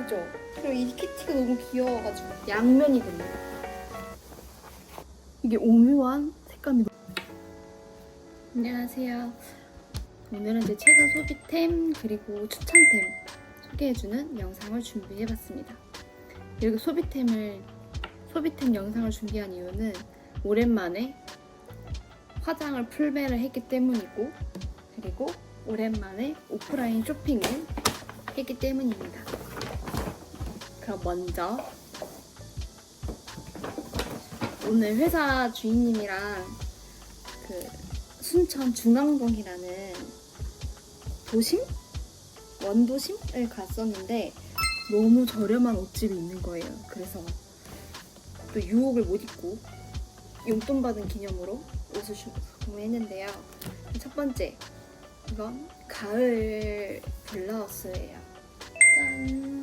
이쁘죠? 그리고 이 키티가 너무 귀여워가지고 양면이 됩니다. 이게 오묘한 색감이. 안녕하세요. 오늘은 제 최근 소비템 그리고 추천템 소개해주는 영상을 준비해봤습니다. 이렇게 소비템을 소비템 영상을 준비한 이유는 오랜만에 화장을 풀매를 했기 때문이고 그리고 오랜만에 오프라인 쇼핑을 했기 때문입니다. 그럼 먼저 오늘 회사 주인님이랑 그 순천 중앙동이라는 도심? 원도심을 갔었는데 너무 저렴한 옷집이 있는 거예요. 그래서 또 유혹을 못 입고 용돈 받은 기념으로 옷을 주- 구매했는데요. 첫 번째 이건 가을 블라우스예요. 짠.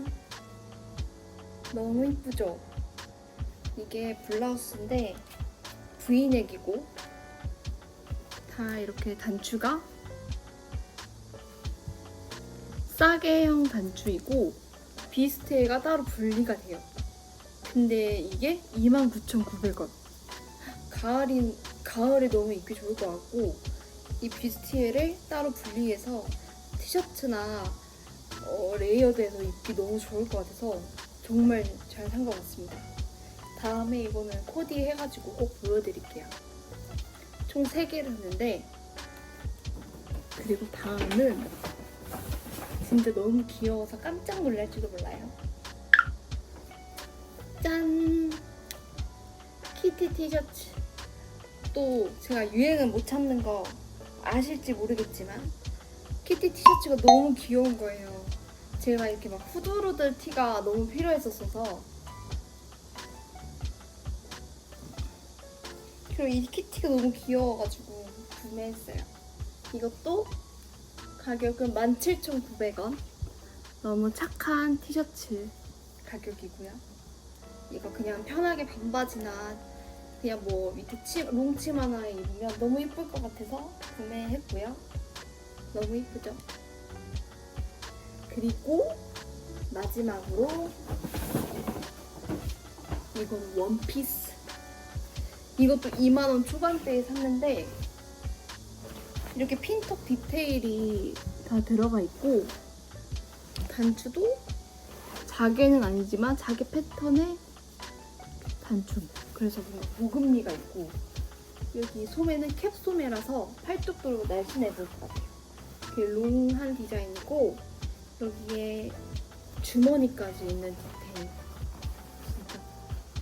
너무 이쁘죠? 이게 블라우스인데 V넥이고 다 이렇게 단추가 싸게형 단추이고 비스트가 따로 분리가 돼요. 근데 이게 29,900원. 가을인 가을에 너무 입기 좋을 것 같고 이 비스티에를 따로 분리해서 티셔츠나 어, 레이어드해서 입기 너무 좋을 것 같아서 정말 잘 산 것 같습니다. 다음에 이거는 코디 해가지고 꼭 보여드릴게요. 총 3개를 했는데 그리고 다음은 진짜 너무 귀여워서 깜짝 놀랄지도 몰라요. 짠! 키티 티셔츠. 또 제가 유행은 못 찾는 거 아실지 모르겠지만 키티 티셔츠가 너무 귀여운 거예요. 제가 이렇게 막 후드루들 티가 너무 필요했었어서 그리고 이 키티가 너무 귀여워가지고 구매했어요. 이것도 가격은 17,900원. 너무 착한 티셔츠 가격이고요. 이거 그냥 편하게 반바지나 그냥 뭐 밑에 치, 롱치마나 입으면 너무 예쁠 것 같아서 구매했고요. 너무 예쁘죠? 그리고 마지막으로 이건 원피스. 이것도 2만원 초반대에 샀는데 이렇게 핀턱 디테일이 다 들어가 있고 단추도 자개는 아니지만 자개 패턴의 단추. 그래서 뭔가 고급미가 있고 여기 소매는 캡 소매라서 팔뚝 돌고 날씬해 보일 것 같아요. 이렇게 롱한 디자인이고 여기에 주머니까지 있는 디테일. 진짜.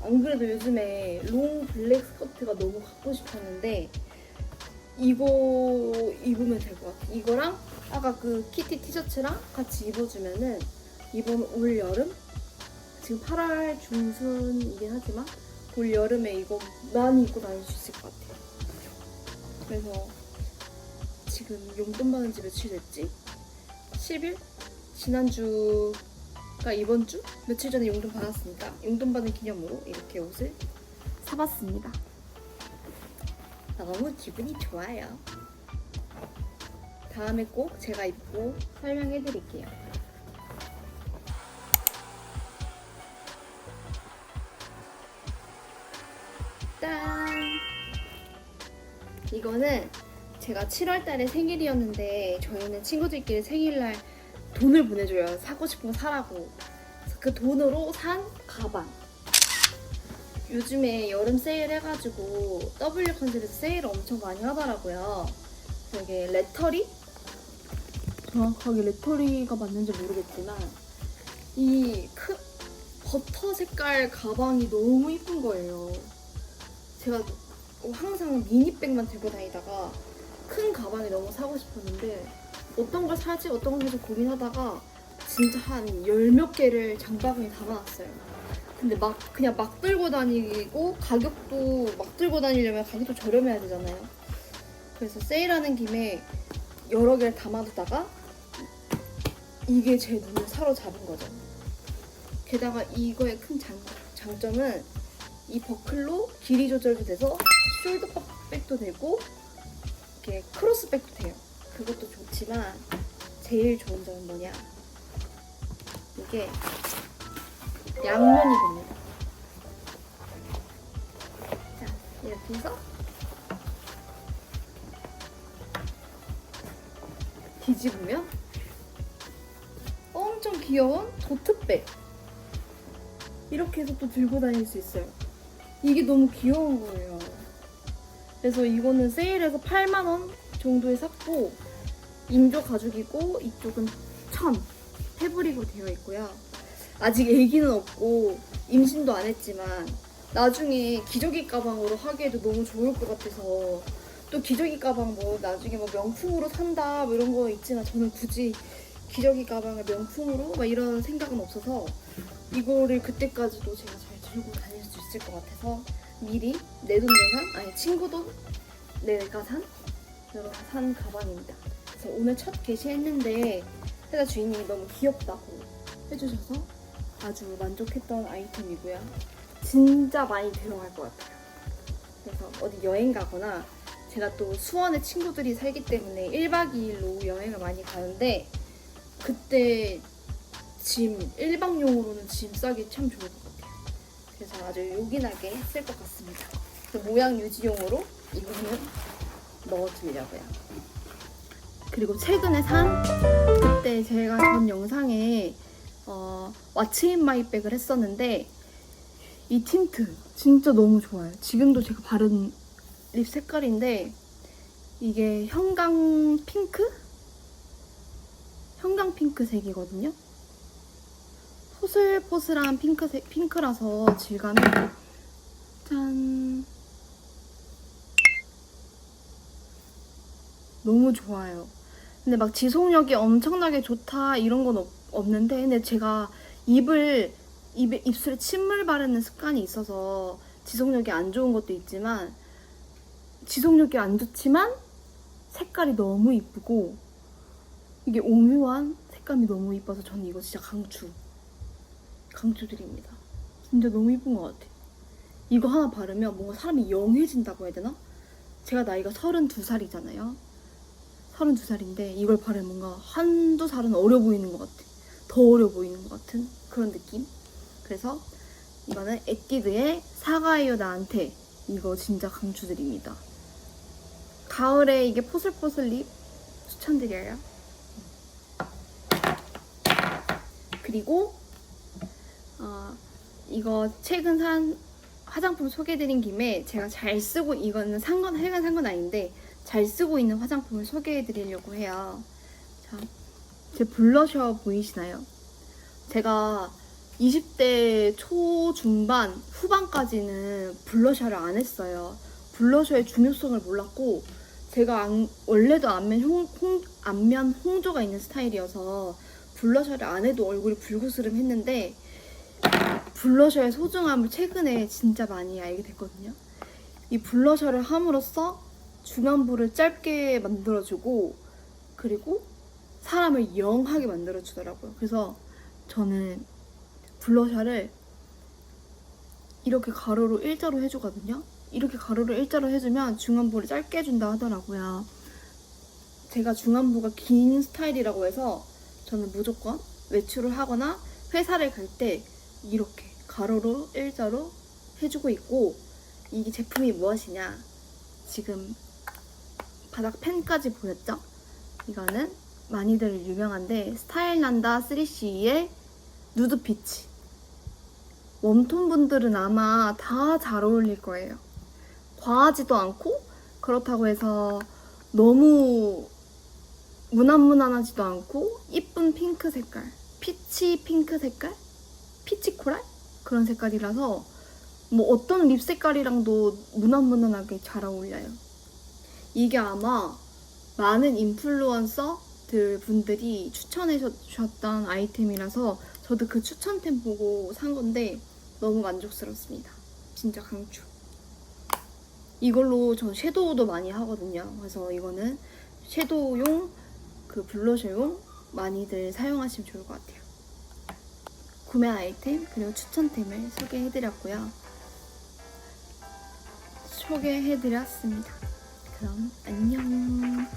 안 그래도 요즘에 롱 블랙 스커트가 너무 갖고 싶었는데 이거 입으면 될 것 같아. 이거랑 아까 그 키티 티셔츠랑 같이 입어주면은 이번 올 여름 지금 8월 중순이긴 하지만 올 여름에 이거 많이 입고 다닐 수 있을 것 같아요. 그래서 지금 용돈 받은 지 며칠 됐지? 10일? 지난주가 이번 주? 며칠 전에 용돈 받았으니까 용돈 받은 기념으로 이렇게 옷을 사봤습니다. 너무 기분이 좋아요. 다음에 꼭 제가 입고 설명해 드릴게요. 짠! 이거는 제가 7월 달에 생일이었는데 저희는 친구들끼리 생일날 돈을 보내줘요. 사고 거 사라고. 그 돈으로 산 가방. 요즘에 여름 세일 해가지고 W 컨셉에서 세일을 엄청 많이 하더라고요. 그래서 이게 레터리? 정확하게 레터리가 맞는지 모르겠지만 이 크, 버터 색깔 가방이 너무 이쁜 거예요. 제가 항상 미니백만 들고 다니다가 큰 가방이 너무 사고 싶었는데 어떤 걸 사지 어떤 걸 사지 고민하다가 진짜 한 열 몇 개를 장바구니에 담아놨어요. 근데 막 그냥 막 들고 다니고 가격도 막 들고 다니려면 가격도 저렴해야 되잖아요. 그래서 세일하는 김에 여러 개를 담아두다가 이게 제 눈을 사로잡은 거죠. 게다가 이거의 큰 장, 장점은 이 버클로 길이 조절도 돼서 숄더 백도 되고 이렇게 크로스백도 돼요. 그것도 좋지만 제일 좋은 점은 뭐냐? 이게 양면이 됩니다. 자, 이렇게 해서 뒤집으면 엄청 귀여운 도트백 이렇게 해서 또 들고 다닐 수 있어요. 이게 너무 귀여운 거예요. 그래서 이거는 세일해서 8만원 정도에 샀고 인조 가죽이고 이쪽은 천 패브릭으로 되어 있고요. 아직 애기는 없고 임신도 안 했지만 나중에 기저귀 가방으로 하기에도 너무 좋을 것 같아서 또 기저귀 가방 뭐 나중에 뭐 명품으로 산다 뭐 이런 거 있지만 저는 굳이 기저귀 가방을 명품으로 막 이런 생각은 없어서 이거를 그때까지도 제가 잘 들고 다닐 수 있을 것 같아서 미리 내 돈 내산 아니 친구도 내가 산 여러 산 가방입니다. 그래서 오늘 첫 게시했는데 회사 주인님이 너무 귀엽다고 해주셔서 아주 만족했던 아이템이고요. 진짜 많이 들어갈 것 같아요. 그래서 어디 여행 가거나 제가 또 수원에 친구들이 살기 때문에 1박 2일로 여행을 많이 가는데 그때 짐 1박용으로는 짐 싸기 참 좋을 것 같아요. 그래서 아주 요긴하게 쓸 것 같습니다. 그래서 모양 유지용으로 이거는 넣어두려고요. 그리고 최근에 산 그때 제가 전 영상에 어, 왓츠 인 마이 백을 했었는데 이 틴트 진짜 너무 좋아요. 지금도 제가 바른 립 색깔인데 이게 형광 핑크? 형광 핑크색이거든요. 포슬포슬한 핑크색, 핑크라서 질감이 짠 너무 좋아요. 근데 막 지속력이 엄청나게 좋다 이런 건 없, 없는데 근데 제가 입을 입에 입술에 침물 바르는 습관이 있어서 지속력이 안 좋은 것도 있지만 지속력이 안 좋지만 색깔이 너무 이쁘고 이게 오묘한 색감이 너무 이뻐서 저는 이거 진짜 강추 강추드립니다. 진짜 너무 이쁜 것 같아 이거 하나 바르면 뭔가 사람이 영해진다고 해야 되나? 제가 나이가 32살이잖아요 32살인데 이걸 바르면 뭔가 한두 살은 어려 보이는 것 같아. 더 어려 보이는 것 같은 그런 느낌? 그래서 이거는 에뛰드의 사과예요 나한테 이거 진짜 강추드립니다. 가을에 이게 포슬포슬 립 추천드려요. 그리고 어, 이거 최근 산 화장품 소개해드린 김에 제가 잘 쓰고 이거는 산 건 해간 산 건 아닌데 잘 쓰고 있는 화장품을 소개해 드리려고 해요. 자, 제 블러셔 보이시나요? 제가 20대 초중반 후반까지는 블러셔를 안 했어요. 블러셔의 중요성을 몰랐고 제가 안- 원래도 안면 홍, 홍- 안면 홍조가 있는 스타일이어서 블러셔를 안 해도 얼굴이 불그스름 했는데 블러셔의 소중함을 최근에 진짜 많이 알게 됐거든요. 이 블러셔를 함으로써 중안부를 짧게 만들어주고 그리고 사람을 영하게 만들어주더라고요. 그래서 저는 블러셔를 이렇게 가로로 일자로 해주거든요. 이렇게 가로로 일자로 해주면 중안부를 짧게 해준다 하더라고요. 제가 중안부가 긴 스타일이라고 해서 저는 무조건 외출을 하거나 회사를 갈 때 이렇게 가로로 일자로 해주고 있고 이 제품이 무엇이냐 지금 바닥 펜까지 보였죠? 이거는 많이들 유명한데 스타일난다 3CE의 누드 피치 웜톤 분들은 아마 다 잘 어울릴 거예요 과하지도 않고 그렇다고 해서 너무 무난무난하지도 않고 이쁜 핑크 색깔 피치 핑크 색깔? 피치 코랄? 그런 색깔이라서 뭐 어떤 립 색깔이랑도 무난무난하게 잘 어울려요. 이게 아마 많은 인플루언서들 분들이 추천해 주셨던 아이템이라서 저도 그 추천템 보고 산 건데 너무 만족스럽습니다. 진짜 강추. 이걸로 저 섀도우도 많이 하거든요. 그래서 이거는 섀도우용 그 블러셔용 많이들 사용하시면 좋을 것 같아요. 구매 아이템 그리고 추천템을 소개해드렸고요. 소개해드렸습니다. 그럼 안녕.